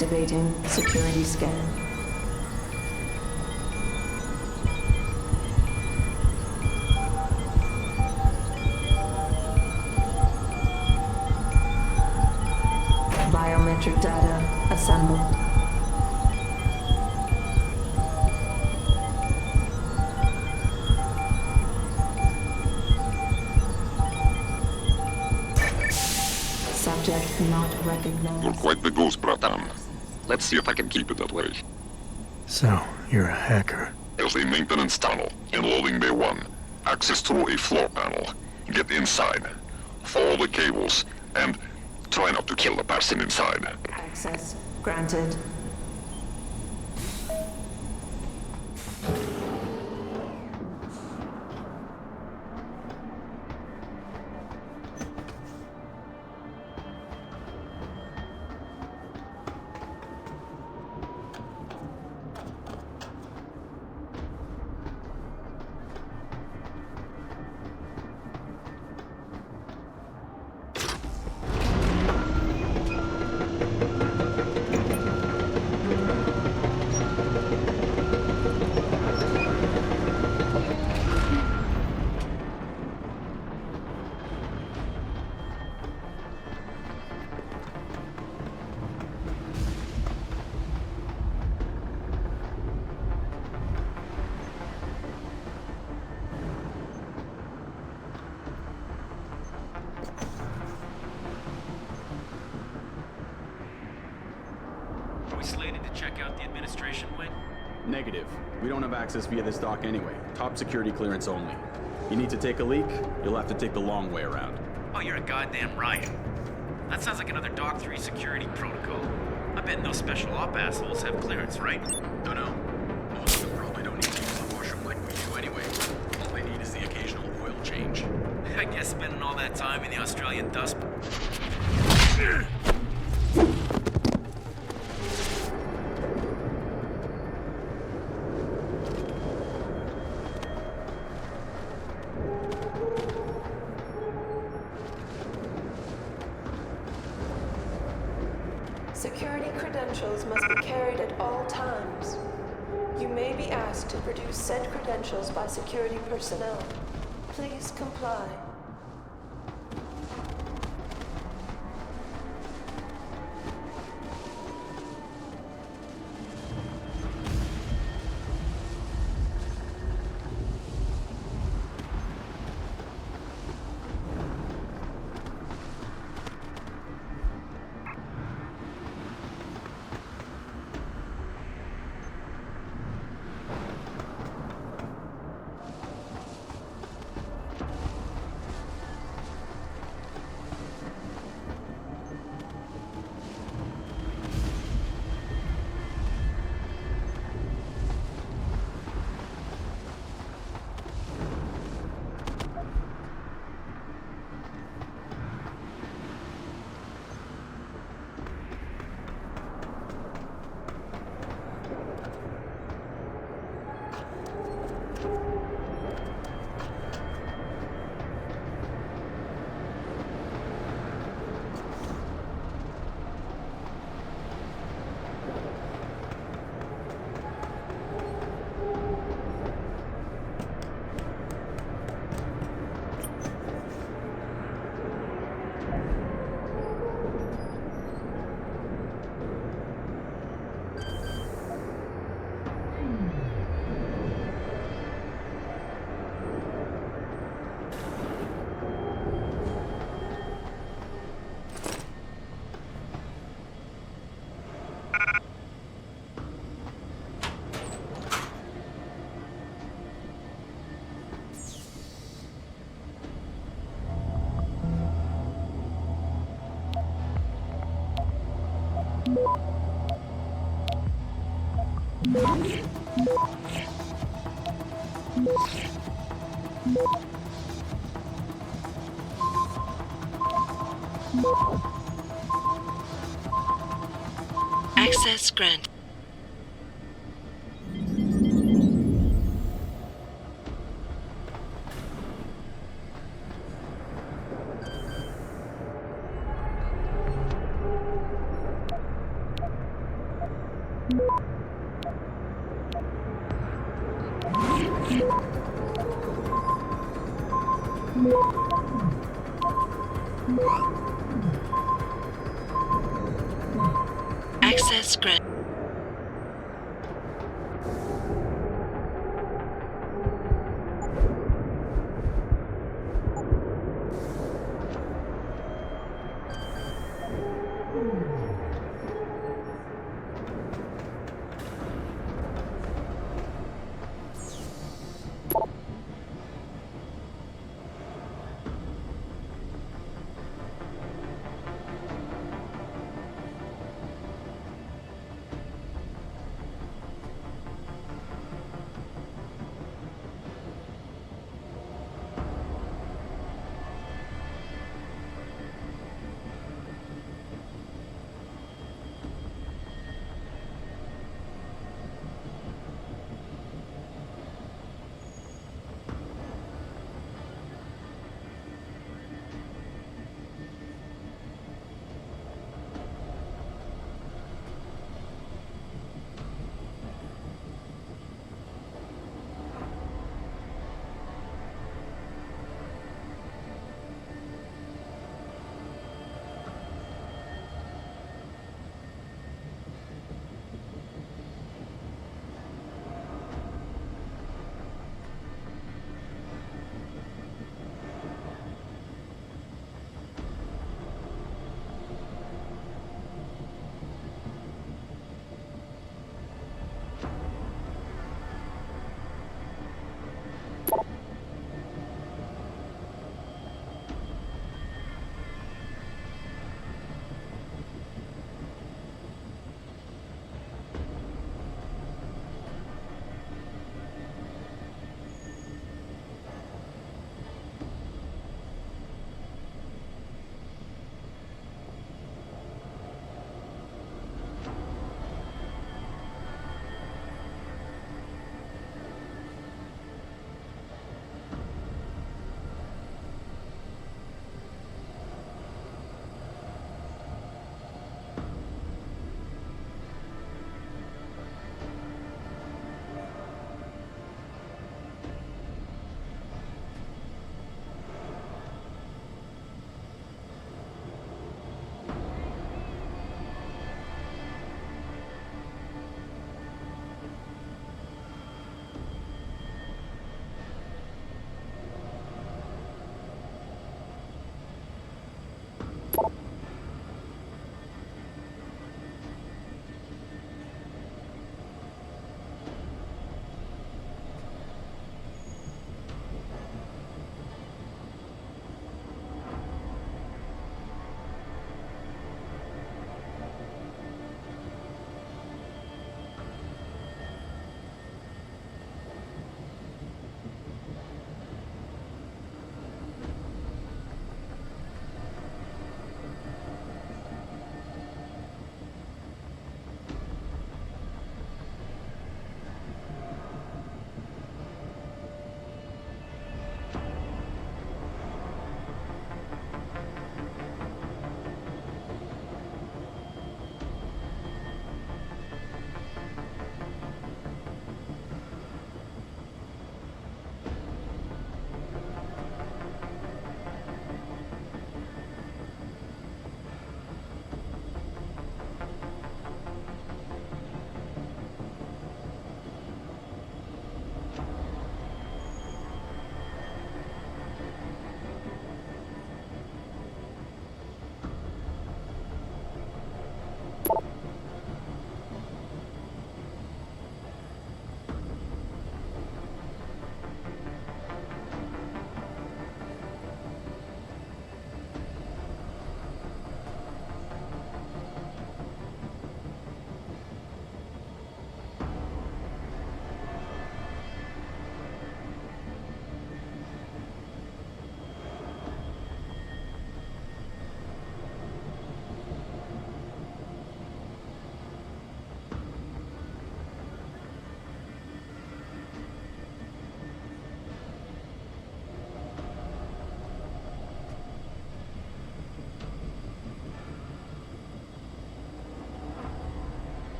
Activating security scan. Biometric data assembled. Subject not recognized. You're quite the ghost, Bratan. Let's see if I can keep it that way. So, you're a hacker. There's a maintenance tunnel in loading bay 1. Access through a floor panel. Get inside. Follow the cables. And try not to kill the person inside. Access granted. Administration wing? Negative. We don't have access via this dock anyway. Top security clearance only. You need to take a leak, you'll have to take the long way around. Oh, you're a goddamn riot. That sounds like another Dock 3 security protocol. I bet no special op assholes have clearance, right? Don't know. Most of them probably don't need to use the washroom like we do anyway. All they need is the occasional oil change. I guess spending all that time in the Australian dust. Please comply. Access granted. Access granted.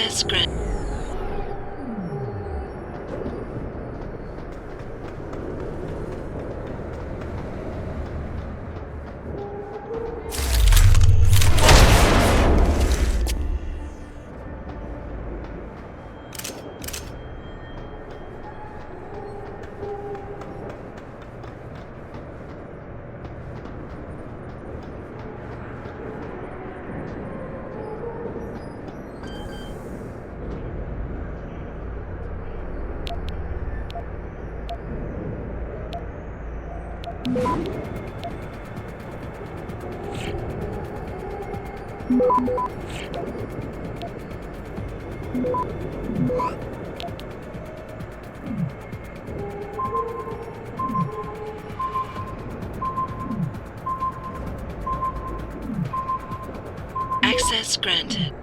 Access granted. Access granted.